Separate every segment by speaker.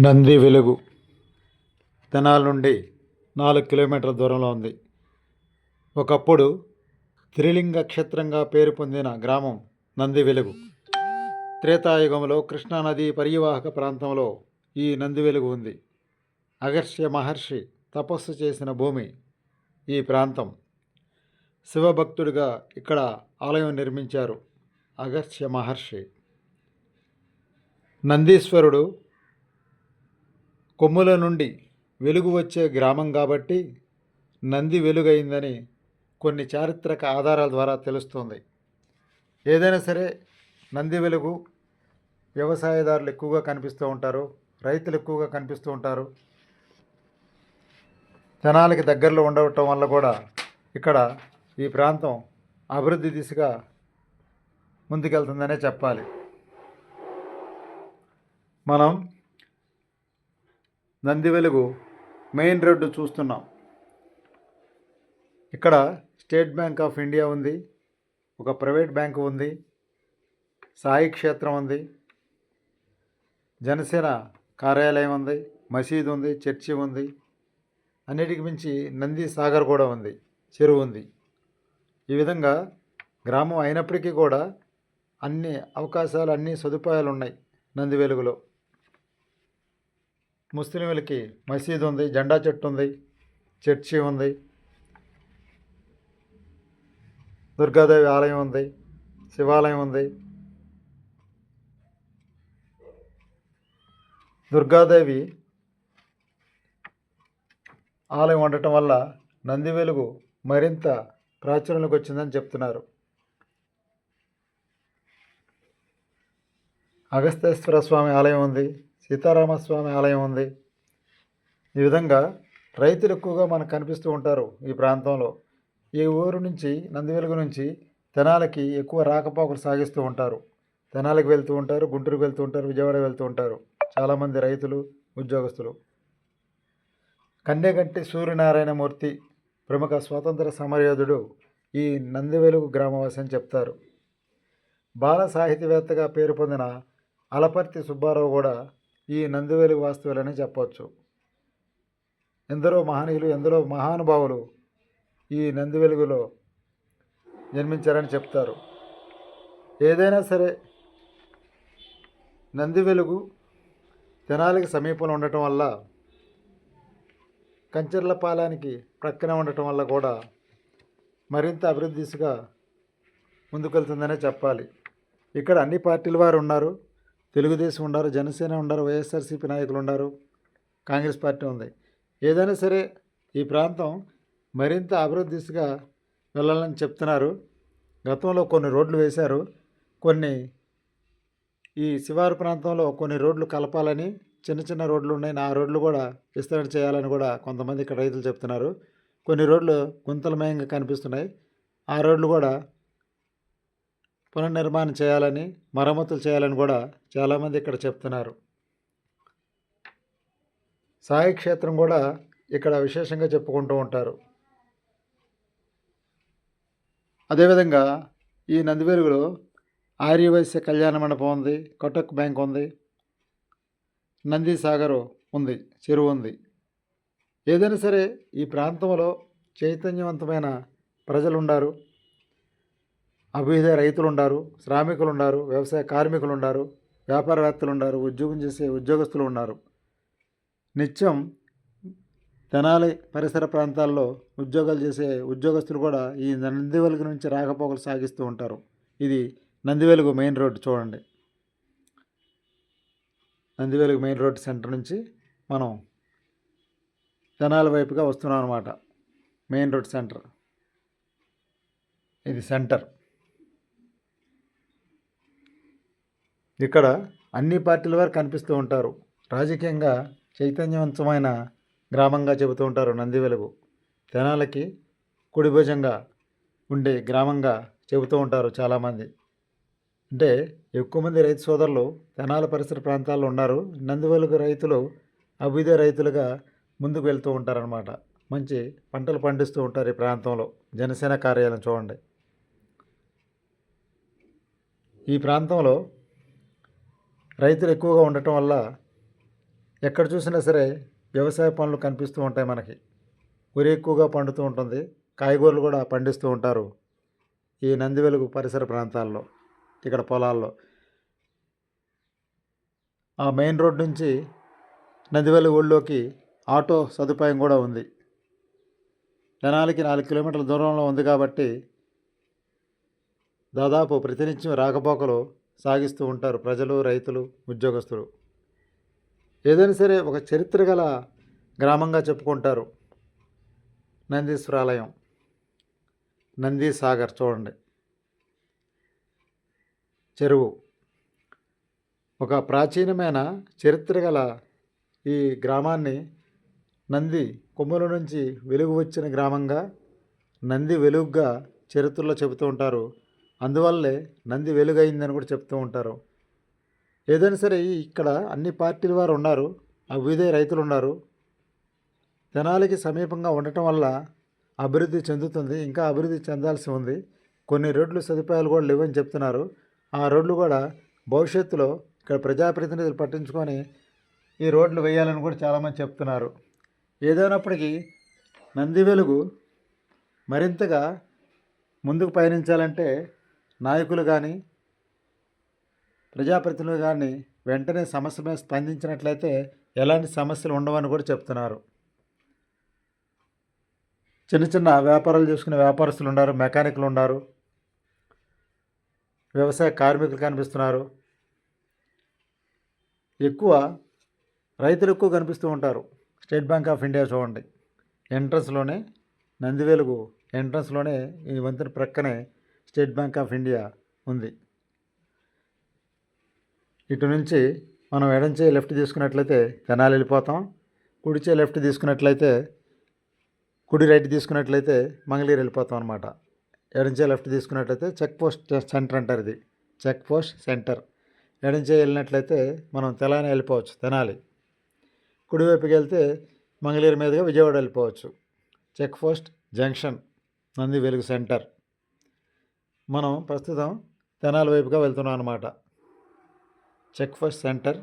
Speaker 1: నంది వెలుగు. తెనాల నుండి నాలుగు కిలోమీటర్ల దూరంలో ఉంది. ఒకప్పుడు త్రిలింగ క్షేత్రంగా పేరు పొందిన గ్రామం నంది వెలుగు. త్రేతాయుగంలో కృష్ణానది పరివాహక ప్రాంతంలో ఈ నంది వెలుగు ఉంది. అగర్ష్య మహర్షి తపస్సు చేసిన భూమి ఈ ప్రాంతం. శివభక్తుడిగా ఇక్కడ ఆలయం నిర్మించారు అగర్ష్య మహర్షి. నందీశ్వరుడు కొమ్ముల నుండి వెలుగు వచ్చే గ్రామం కాబట్టి నంది వెలుగైందని కొన్ని చారిత్రక ఆధారాల ద్వారా తెలుస్తుంది. ఏదైనా సరే నంది వెలుగు వ్యవసాయదారులు ఎక్కువగా కనిపిస్తూ ఉంటారు రైతులు ఎక్కువగా కనిపిస్తూ ఉంటారు. జనాలకి దగ్గరలో ఉండటం వల్ల కూడా ఇక్కడ ఈ ప్రాంతం అభివృద్ధి దిశగా ముందుకెళ్తుందనే చెప్పాలి. మనం నంది వెలుగు మెయిన్ రోడ్డు చూస్తున్నాం. ఇక్కడ స్టేట్ బ్యాంక్ ఆఫ్ ఇండియా ఉంది ఒక ప్రైవేట్ బ్యాంకు ఉంది సాయి క్షేత్రం ఉంది జనసేన కార్యాలయం ఉంది మసీదు ఉంది చర్చి ఉంది అన్నిటికి మించి నంది సాగర్ కూడా ఉంది చెరువు ఉంది. ఈ విధంగా గ్రామం అయినప్పటికీ కూడా అన్ని అవకాశాలు అన్ని సదుపాయాలు ఉన్నాయి నంది వెలుగులో. ముస్లింలకి మసీదు ఉంది జెండా చెట్టు ఉంది చర్చి ఉంది దుర్గాదేవి ఆలయం ఉంది శివాలయం ఉంది. దుర్గాదేవి ఆలయం ఉండటం వల్ల నంది వెలుగు మరింత ప్రాచుర్యంలోకి వచ్చిందని చెప్తున్నారు. అగస్తేశ్వర స్వామి ఆలయం ఉంది సీతారామస్వామి ఆలయం ఉంది. ఈ విధంగా రైతులు ఎక్కువగా మనకు కనిపిస్తూ ఉంటారు ఈ ప్రాంతంలో. ఈ ఊరు నుంచి నందివెలుగు నుంచి తెనాలకి ఎక్కువ రాకపోకలు సాగిస్తూ ఉంటారు. తెనాలికి వెళ్తూ ఉంటారు గుంటూరుకు వెళ్తూ ఉంటారు విజయవాడ వెళ్తూ ఉంటారు. చాలామంది రైతులు ఉద్యోగస్తులు. కన్నెగంటి సూర్యనారాయణమూర్తి ప్రముఖ స్వాతంత్ర సమరయోధుడు ఈ నందివెలుగు గ్రామవాసి అని చెప్తారు. బాల సాహితీవేత్తగా పేరు పొందిన అలపర్తి సుబ్బారావు కూడా ఈ నందివేలి వాస్తవులని చెప్పవచ్చు ఎందరో మహనీయులు ఎందరో మహానుభావులు ఈ నంది వెలుగులో జన్మించారని చెప్తారు. ఏదైనా సరే నంది వెలుగు తెనాలికి సమీపంలో ఉండటం వల్ల కంచర్లపాలానికి ప్రక్కన ఉండటం వల్ల కూడా మరింత అభివృద్ధి దిశగా ముందుకెళ్తుందనే చెప్పాలి. ఇక్కడ అన్ని పార్టీల వారు ఉన్నారు. తెలుగుదేశం ఉన్నారు జనసేన ఉన్నారు వైఎస్ఆర్సీపీ నాయకులు ఉన్నారు కాంగ్రెస్ పార్టీ ఉంది. ఏదైనా సరే ఈ ప్రాంతం మరింత అభివృద్ధి దిశగా వెళ్ళాలని చెప్తున్నారు. గతంలో కొన్ని రోడ్లు వేశారు. కొన్ని ఈ శివారు ప్రాంతంలో కొన్ని రోడ్లు కలపాలని చిన్న చిన్న రోడ్లు ఉన్నాయి. ఆ రోడ్లు కూడా విస్తరణ చేయాలని కూడా కొంతమంది ఇక్కడ రైతులు చెప్తున్నారు. కొన్ని రోడ్లు గుంతలమయంగా కనిపిస్తున్నాయి. ఆ రోడ్లు కూడా పునర్నిర్మాణం చేయాలని మరమ్మతులు చేయాలని కూడా చాలామంది ఇక్కడ చెప్తున్నారు. సాయి క్షేత్రం కూడా ఇక్కడ విశేషంగా చెప్పుకుంటూ ఉంటారు. అదేవిధంగా ఈ నందివెలుగులో ఆర్యవైశ్య కళ్యాణ మండపం ఉంది కటక్ బ్యాంక్ ఉంది నంది సాగర్ ఉంది చెరువు ఉంది. ఏదైనా సరే ఈ ప్రాంతంలో చైతన్యవంతమైన ప్రజలు ఉన్నారు అభ్యుదయ రైతులు ఉన్నారు శ్రామికులు ఉన్నారు వ్యవసాయ కార్మికులు ఉన్నారు వ్యాపారవేత్తలు ఉన్నారు ఉద్యోగం చేసే ఉద్యోగస్తులు ఉన్నారు నిత్యం తెనాలి పరిసర ప్రాంతాల్లో ఉద్యోగాలు చేసే ఉద్యోగస్తులు కూడా ఈ నందివెలుగు నుంచి రాకపోకలు సాగిస్తూ ఉంటారు. ఇది నందివెలుగు మెయిన్ రోడ్డు చూడండి. నందివెలుగు మెయిన్ రోడ్ సెంటర్ నుంచి మనం తెనాలి వైపుగా వస్తున్నాం అనమాట మెయిన్ రోడ్ సెంటర్. ఇది సెంటర్. ఇక్కడ అన్ని పార్టీల వారు కనిపిస్తూ ఉంటారు. రాజకీయంగా చైతన్యవంతమైన గ్రామంగా చెబుతూ ఉంటారు నంది వెలుగు. తెనాలకి కుడిభుజంగా ఉండే గ్రామంగా చెబుతూ ఉంటారు చాలామంది. అంటే ఎక్కువ మంది రైతు సోదరులు తెనాల పరిసర ప్రాంతాల్లో ఉన్నారు. నందివెలుగు రైతులు అభ్యుదయ రైతులుగా ముందుకు వెళ్తూ ఉంటారనమాట మంచి పంటలు పండిస్తూ ఉంటారు ఈ ప్రాంతంలో. జనసేన కార్యాలయం చూడండి. ఈ ప్రాంతంలో రైతులు ఎక్కువగా ఉండటం వల్ల ఎక్కడ చూసినా సరే వ్యవసాయ పనులు కనిపిస్తూ ఉంటాయి మనకి. వరి ఎక్కువగా పండుతూ ఉంటుంది. కాయగూరలు కూడా పండిస్తూ ఉంటారు ఈ నందివెలుగు పరిసర ప్రాంతాల్లో ఇక్కడ పొలాల్లో. ఆ మెయిన్ రోడ్ నుంచి నందివెలు ఊళ్ళోకి ఆటో సదుపాయం కూడా ఉంది. జనాలకి నాలుగు కిలోమీటర్ల దూరంలో ఉంది కాబట్టి దాదాపు ప్రతినిత్యం రాకపోకలు సాగిస్తూ ఉంటారు ప్రజలు రైతులు ఉద్యోగస్తులు. ఏదైనా సరే ఒక చరిత్ర గల గ్రామంగా చెప్పుకుంటారు. నందీశ్వరాలయం. నంది సాగర్ చూడండి. చెరువు. ఒక ప్రాచీనమైన చరిత్ర గల ఈ గ్రామాన్ని నంది కొమ్ముల నుంచి వెలుగు వచ్చిన గ్రామంగా నంది వెలుగుగా చరిత్రలో చెబుతూ ఉంటారు. అందువల్లే నంది వెలుగైందని కూడా చెప్తూ ఉంటారు. ఏదైనా సరే ఇక్కడ అన్ని పార్టీల వారు ఉన్నారు. అభ్యుదయ రైతులు ఉన్నారు. జనాలకి సమీపంగా ఉండటం వల్ల అభివృద్ధి చెందుతుంది. ఇంకా అభివృద్ధి చెందాల్సి ఉంది. కొన్ని రోడ్లు సదుపాయాలు కూడా లేవని చెప్తున్నారు. ఆ రోడ్లు కూడా భవిష్యత్తులో ఇక్కడ ప్రజాప్రతినిధులు పట్టించుకొని ఈ రోడ్లు వేయాలని కూడా చాలామంది చెప్తున్నారు. ఏదైనప్పటికీ నంది వెలుగు మరింతగా ముందుకు పయనించాలంటే నాయకులు కానీ ప్రజాప్రతినిధులు కానీ వెంటనే సమస్య మీద స్పందించినట్లయితే ఎలాంటి సమస్యలు ఉండవని కూడా చెప్తున్నారు. చిన్న చిన్న వ్యాపారాలు చేసుకునే వ్యాపారస్తులు ఉన్నారు మెకానిక్లు ఉన్నారు వ్యవసాయ కార్మికులు కనిపిస్తున్నారు. ఎక్కువ రైతులు ఎక్కువ కనిపిస్తూ ఉంటారు. స్టేట్ బ్యాంక్ ఆఫ్ ఇండియా చూడండి. ఎంట్రన్స్లోనే నందివేలుగు ఎంట్రన్స్లోనే ఈ వంతెన ప్రక్కనే స్టేట్ బ్యాంక్ ఆఫ్ ఇండియా ఉంది. ఇటు నుంచి మనం ఎడంచే లెఫ్ట్ తీసుకున్నట్లయితే తెనాలి వెళ్ళిపోతాం. కుడిచే లెఫ్ట్ తీసుకున్నట్లయితే కుడి రైట్ తీసుకున్నట్లయితే మంగళగిరి వెళ్ళిపోతాం అనమాట ఎడంచే లెఫ్ట్ తీసుకున్నట్లయితే చెక్ పోస్ట్ సెంటర్ అంటారు ఇది. Check post centre. ఎడంచే వెళ్ళినట్లయితే మనం తెలంగాణ వెళ్ళిపోవచ్చు తెనాలి. కుడివైపుకి వెళ్తే మంగళగిరి మీదుగా విజయవాడ వెళ్ళిపోవచ్చు. చెక్ పోస్ట్ జంక్షన్ నంది వెలుగు సెంటర్. మనం ప్రస్తుతం తెనాలి వైపుగా వెళ్తున్నాం అనమాట చెక్ పోస్ట్ సెంటర్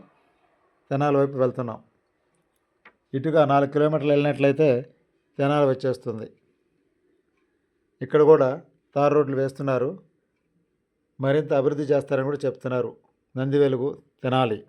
Speaker 1: తెనాలి వైపు వెళ్తున్నాం. ఇటుగా నాలుగు కిలోమీటర్లు వెళ్ళినట్లయితే తెనాలి వచ్చేస్తుంది. ఇక్కడ కూడా తార్ రోడ్లు వేస్తున్నారు. మరింత అభివృద్ధి చేస్తారని కూడా చెప్తున్నారు. నంది వెలుగు తెనాలి.